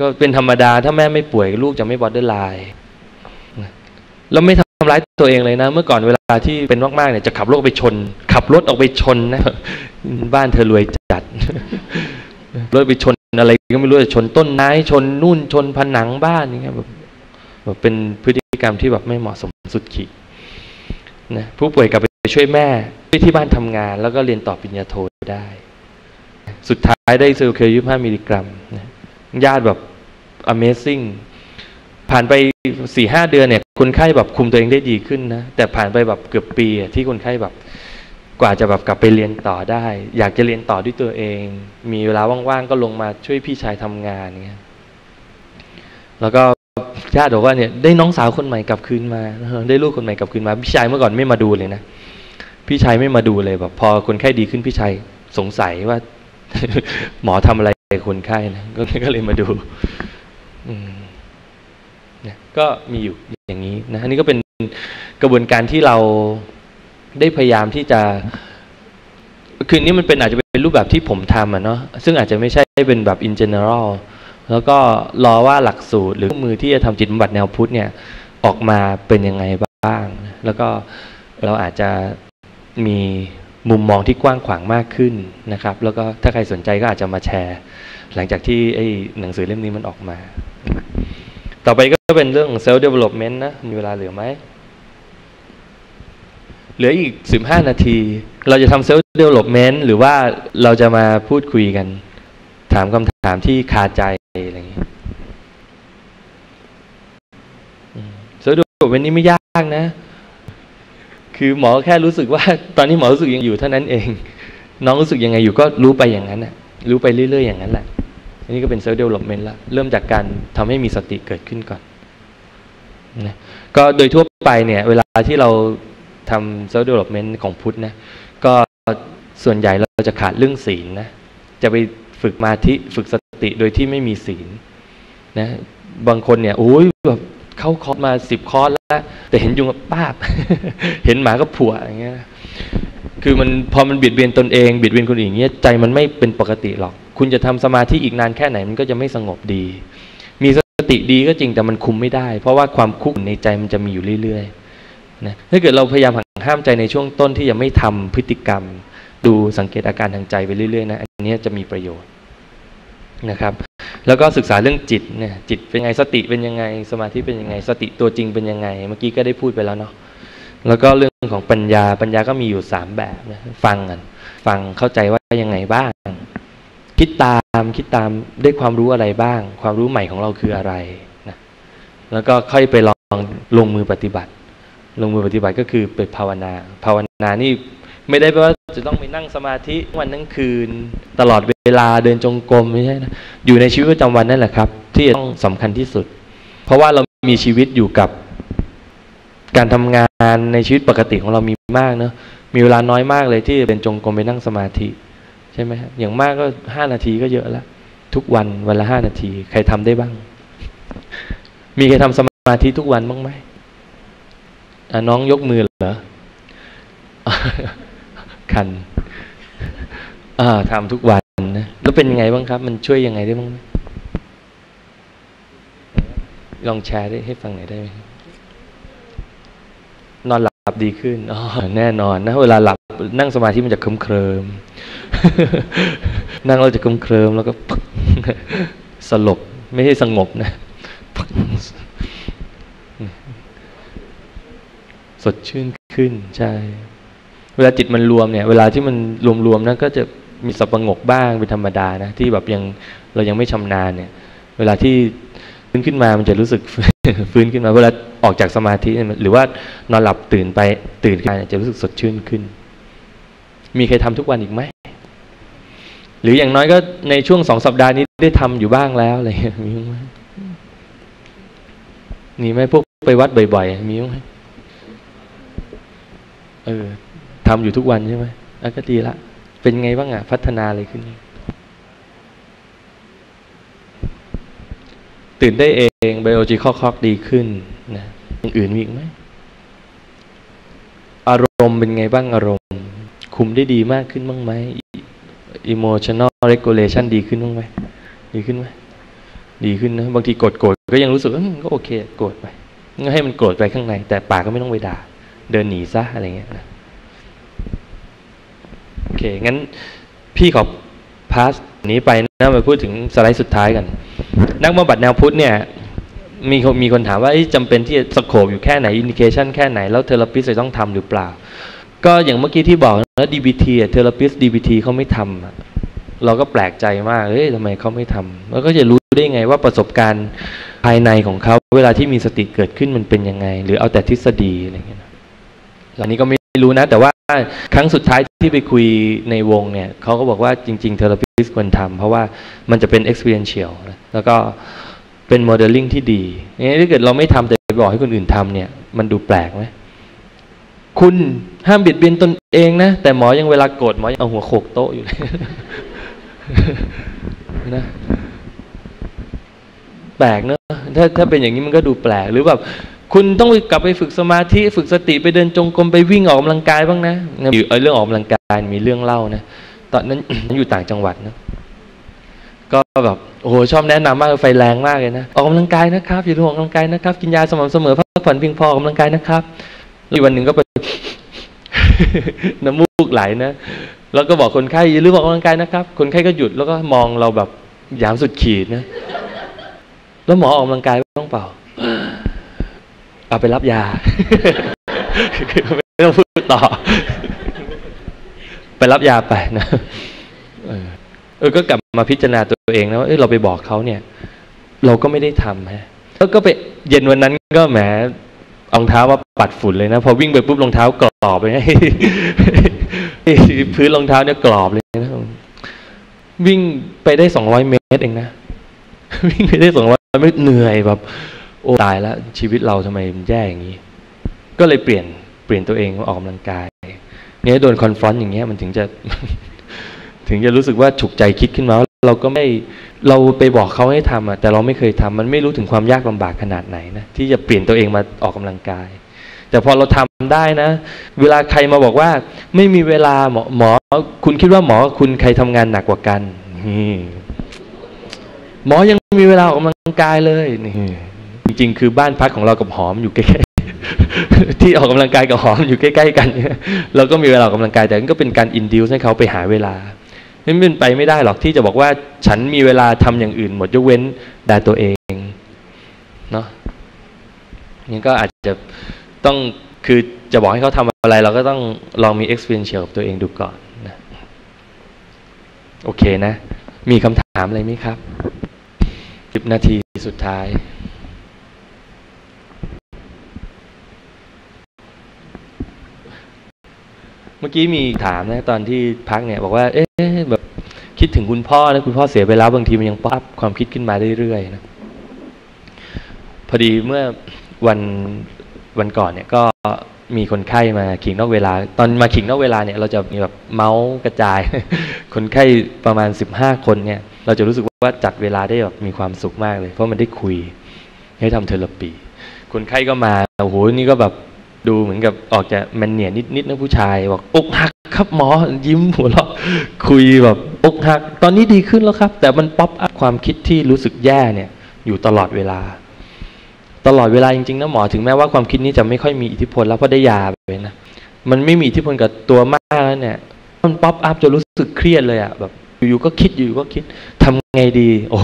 ก็เป็นธรรมดา ถ้าแม่ไม่ป่วยลูกจะไม่บอดเดอร์ไลน์แล้วไม่ทำร้ายตัวเองเลยนะ เมื่อก่อนเวลาที่เป็นมากๆเนี่ยจะขับรถไปชน ขับรถออกไปชนนะบ้านเธอรวยจัดรถไปชนอะไรก็ไม่รู้จะชนต้นไม้ชนนู่นชนผนังบ้านอย่างเงี้ยแบบแบบเป็นพฤติกรรมที่แบบไม่เหมาะสมสุดขีดนะผู้ป่วยกลับไปช่วยแม่ที่บ้านทำงาน แล้วก็เรียนต่อปริญญาโทได้ สุดท้ายได้เซลเคยี่ห้ามิลลิกรัมญาติแบบ Amazing ผ่านไปสี่ห้าเดือนเนี่ย คนไข้แบบคุมตัวเองได้ดีขึ้นนะ แต่ผ่านไปแบบเกือบปีที่คนไข้แบบกว่าจะแบบกลับไปเรียนต่อได้ อยากจะเรียนต่อด้วยตัวเอง มีเวลาว่างๆก็ลงมาช่วยพี่ชายทำงานเงี้ยแล้วก็ญาติบอกว่าเนี่ยได้น้องสาวคนใหม่กลับคืนมาได้ลูกคนใหม่กลับคืนมา พี่ชายเมื่อก่อนไม่มาดูเลยนะพี่ชายไม่มาดูเลยแบบ พอคนไข้ดีขึ้นพี่ชายสงสัยว่า หมอทำอะไรคนไข้นะก็เลยมาดูนะก็มีอยู่อย่างนี้นะอันนี้ก็เป็นกระบวนการที่เราได้พยายามที่จะคืนนี้มันเป็นอาจจะเป็นรูปแบบที่ผมทำอะเนาะซึ่งอาจจะไม่ใช่เป็นแบบ in general แล้วก็รอว่าหลักสูตรหรือมือที่จะทำจิตบำบัดแนวพุทธเนี่ยออกมาเป็นยังไงบ้าง แล้วก็เราอาจจะมี มุมมองที่กว้างขวางมากขึ้นนะครับ แล้วก็ถ้าใครสนใจก็อาจจะมาแชร์ หลังจากที่ไอ้หนังสือเล่มนี้มันออกมา ต่อไปก็เป็นเรื่อง self development นะ มีเวลาเหลือไหม เหลืออีกสิบห้านาที เราจะทำ self development หรือว่าเราจะมาพูดคุยกัน ถามคำถามที่คาใจอะไรอย่างนี้ self development นี้ไม่ยากนะ คือหมอแค่รู้สึกว่า ตอนนี้หมอรู้สึกยังอยู่เท่านั้นเอง น้องรู้สึกยังไงอยู่ก็รู้ไปอย่างนั้นนะรู้ไปเรื่อย ๆ อย่างนั้นแหละอันนี้ก็เป็นเซลล์เดเวล็อปเมนต์ละเริ่มจากการทำให้มีสติเกิดขึ้นก่อนนะก็โดยทั่วไปเนี่ย เวลาที่เราทำเซลล์เดเวล็อปเมนต์ของพุทธนะก็ส่วนใหญ่เราจะขาดเรื่องศีลนะจะไปฝึกมาธิฝึกสติโดยที่ไม่มีศีลนะบางคนเนี่ยโอ้ยแบบ เขาคอสมาสิบคอร์สแล้ว แต่เห็นยุงกับป้าบ เห็นหมาก็ผัวอย่างเงี้ยคือมันพอมันเบียดเบียนตนเองเบียดเบียนคนอื่นอย่างเงี้ยใจมันไม่เป็นปกติหรอก คุณจะทำสมาธิอีกนานแค่ไหนมันก็จะไม่สงบดี มีสติดีก็จริงแต่มันคุมไม่ได้ เพราะว่าความคุกในใจมันจะมีอยู่เรื่อยๆนะถ้าเกิดเราพยายามหักห้ามใจในช่วงต้นที่ยังไม่ทำพฤติกรรม ดูสังเกตอาการทางใจไปเรื่อยๆนะอันนี้จะมีประโยชน์นะครับ แล้วก็ศึกษาเรื่องจิตเนี่ยจิตเป็นยังไงสติเป็นยังไง สมาธิเป็นยังไง สติตัวจริงเป็นยังไง เมื่อกี้ก็ได้พูดไปแล้วเนาะแล้วก็เรื่องของปัญญาปัญญาก็มีอยู่สามแบบนะฟังกันฟังเข้าใจว่ายังไงบ้าง คิดตามคิดตามได้ความรู้อะไรบ้าง ความรู้ใหม่ของเราคืออะไรนะแล้วก็ค่อยไปลองลงมือปฏิบัติ ลงมือปฏิบัติก็คือไปภาวนา ภาวนานี่ไม่ได้แปลว่า จะต้องไปนั่งสมาธิวันทั้งคืน ตลอดเวลาเดินจงกรมไม่ใช่นะอยู่ในชีวิตประจำวันนั่นแหละครับ ที่ต้องสำคัญที่สุด เพราะว่าเรามีชีวิตอยู่กับการทำงานในชีวิตปกติของเรามีมากเนาะมีเวลาน้อยมากเลยที่เป็นจงกรมไปนั่งสมาธิใช่ไหมครับอย่างมากก็ห้านาทีก็เยอะแล้วทุกวันวันละห้านาที ใครทำได้บ้าง มีใครทำสมาธิทุกวันบ้างไหมน้องยกมือเหรอ คันอ่าทำทุกวันนะแล้วเป็นยังไงบ้างครับ มันช่วยยังไงได้บ้างลองแชร์ได้ให้ฟังหน่อยได้ไหมนอนหลับดีขึ้นอ๋อแน่นอนนะ เวลาหลับนั่งสมาธิมันจะเคลิ้มเคลิมนั่งเราจะเคลิ้มเคลิมแล้วก็สลบไม่ใช่สงบนะสดชื่นขึ้น ใช่ เวลาจิตมันรวมเนี่ย เวลาที่มันรวมๆนะก็จะมีสับประงกบ้างเป็นธรรมดานะที่แบบยังเรายังไม่ชำนาญเนี่ย เวลาที่ฟื้นขึ้นมามันจะรู้สึกฟื้นขึ้นมา เวลาออกจากสมาธิหรือว่านอนหลับตื่นไปตื่นขึ้นจะรู้สึกสดชื่นขึ้น มีใครทำทุกวันอีกไหมหรืออย่างน้อยก็ในช่วงสองสัปดาห์นี้ได้ทำอยู่บ้างแล้วอะไรมีไหมมีไหมพวกไปวัดบ่อยๆมีไหมเออ ทำอยู่ทุกวันใช่ไหมแล้วก็ดีละ เป็นไงบ้างอะ พัฒนาอะไรขึ้น ตื่นได้เองไบโอจีคอกดีขึ้นนะอย่างอื่นมีอีกไหม อารมณ์เป็นไงบ้างอารมณ์ คุมได้ดีมากขึ้นบ้างไหม emotional regulation ดีขึ้นบ้างไหม ดีขึ้นไหม ดีขึ้นนะ บางทีโกรธโกรธก็ยังรู้สึกก็โอเค โกรธไป ให้มันโกรธไปข้างใน แต่ปากก็ไม่ต้องไปด่า เดินหนีซะอะไรเงี้ยนะ เค งั้นพี่ขอพาสนี้ไปนะมาพูดถึงสไลด์สุดท้ายกัน นักบำบัดแนวพุทธเนี่ยมีมีคนถามว่าจำเป็นที่จะสโคบอยู่แค่ไหนอินดิเคชันแค่ไหน แล้วเทอราปิสจะต้องทำหรือเปล่า ก็อย่างเมื่อกี้ที่บอกแล้ว DBT เทอราปิส DBT เขาไม่ทำเราก็แปลกใจมากเฮ้ยทำไมเขาไม่ทำแล้วก็จะรู้ได้ไงว่าประสบการณ์ภายในของเขาเวลาที่มีสติเกิดขึ้นมันเป็นยังไง หรือเอาแต่ทฤษฎีอะไรเงี้ยอันนี้ก็ไม่รู้นะ แต่ว่าครั้งสุดท้าย ที่ไปคุยในวงเนี่ยเขาก็บอกว่าจริงๆเทอราปิสควรทำเพราะว่ามันจะเป็น experiential แล้วก็เป็นโมเดลลิ่งที่ดีนี่ถ้าเกิดเราไม่ทำแต่บอกให้คนอื่นทำเนี่ย มันดูแปลกไหมคุณห้ามเบียดเบียนตนเองนะ แต่หมอยังเวลาโกรธหมอยังเอาหัวโขกโต๊ะอยู่เลยนะแปลกเนอะถ้าถ้าเป็นอย่างนี้มันก็ดูแปลกหรือแบบ คุณต้องกลับไปฝึกสมาธิฝึกสติไปเดินจงกรมไปวิ่งออกกำลังกายบ้างนะเรื่องออกกำลังกายมีเรื่องเล่านะตอนนั้นอยู่ต่างจังหวัดนะก็แบบโอ้โหชอบแนะนำมากไฟแรงมากเลยนะออกกำลังกายนะครับอย่าลืมออกกำลังกายนะครับ กินยาสม่ำเสมอพักผ่อนเพียงพอออกกำลังกายนะครับอีกวันหนึ่งก็ไปน้ำมูกไหลนะแล้วก็บอกคนไข้อย่าลืมออกกำลังกายนะครับ คนไข้ก็หยุดแล้วก็มองเราแบบยามสุดขีดนะ แล้วหมอออกกำลังกายต้องเปล่า เอาไปรับยาไม่ต้องพูดต่อ ไปรับยาไปนะเออก็กลับมาพิจารณาตัวเองนะว่าเออเราไปบอกเขาเนี่ย เราก็ไม่ได้ทำฮะแล้วก็ไปเย็นวันนั้นก็แหมรองเท้าว่าปัดฝุ่นเลยนะพอวิ่งไปปุ๊บรองเท้ากรอบเลยพื้นรองเท้าเนี่ยกรอบเลยนะวิ่งไปได้สองร้อยเมตรเองนะวิ่งไปได้สองร้อยเมตรเหนื่อยแบบ โอ้ตายแล้วชีวิตเราทำไมมันแย่อย่างนี้ ก็เลยเปลี่ยนเปลี่ยนตัวเองออกกำลังกายเนี่ยโดนคอนฟรอนต์อย่างเงี้ยมันถึงจะถึงจะรู้สึกว่าฉุกใจคิดขึ้นมาว่าเราก็ไม่เราไปบอกเขาให้ทำอะแต่เราไม่เคยทำมันไม่รู้ถึงความยากลำบากขนาดไหนนะที่จะเปลี่ยนตัวเองมาออกกำลังกาย แต่พอเราทำได้นะ เวลาใครมาบอกว่า ไม่มีเวลาหมอหมอ คุณคิดว่าหมอคุณใครทำงานหนักกว่ากันหมอยังมีเวลาออกกำลังกายเลยนี่ จริงๆ คือบ้านพักของเรากับหอมอยู่ใกล้ๆที่ออกกำลังกายกับหอมอยู่ใกล้ๆกันเราก็มีเวลาออกกำลังกายแต่ก็เป็นการอินดิวให้เขาไปหาเวลาไม่เป็นไปไม่ได้หรอกที่จะบอกว่าฉันมีเวลาทำอย่างอื่น หมดยกเว้นด่ตัวเองเนาะนี่ก็อาจจะต้องคือจะบอกให้เขาทำอะไร เราก็ต้องลองมี experience กับตัวเองดูก่อนนะโอเคนะ มีคำถามอะไรไหมครับสิบนาทีสุดท้าย เมื่อกี้มีถามนะตอนที่พักเนี่ย บอกว่า เอ๊ะแบบคิดถึงคุณพ่อนะคุณพ่อเสียไปแล้วบางทีมันยังป๊อปความคิดขึ้นมาเรื่อยๆนะพอดีเมื่อวันวันก่อนเนี่ยก็มีคนไข้มาขิงนอกเวลา ตอนมาขิงนอกเวลาเนี่ย เราจะมีแบบเมาส์กระจาย คนไข้ประมาณสิบห้าคนเนี่ย เราจะรู้สึกว่าจัดเวลาได้แบบมีความสุขมากเลย เพราะมันได้คุยให้ทำเทอราปี คนไข้ก็มาโอ้โหนี่ก็แบบ ดูเหมือนกับออกจะแมนเนียนิดๆนะผู้ชายบอกอกหักครับหมอยิ้มหัวเราะคุยแบบอกหัก ตอนนี้ดีขึ้นแล้วครับ แต่มันป๊อปอัพความคิดที่รู้สึกแย่เนี่ย อยู่ตลอดเวลา ตลอดเวลาจริงๆนะหมอถึงแม้ว่าความคิดนี้จะไม่ค่อยมีอิทธิพลแล้วเพราะได้ยาไปนะมันไม่มีอิทธิพลกับตัวมากแล้วเนี่ย มันป๊อปอัพจนรู้สึกเครียดเลยอะแบบอยู่ๆก็คิดอยู่ก็คิดทำไงดี โอ้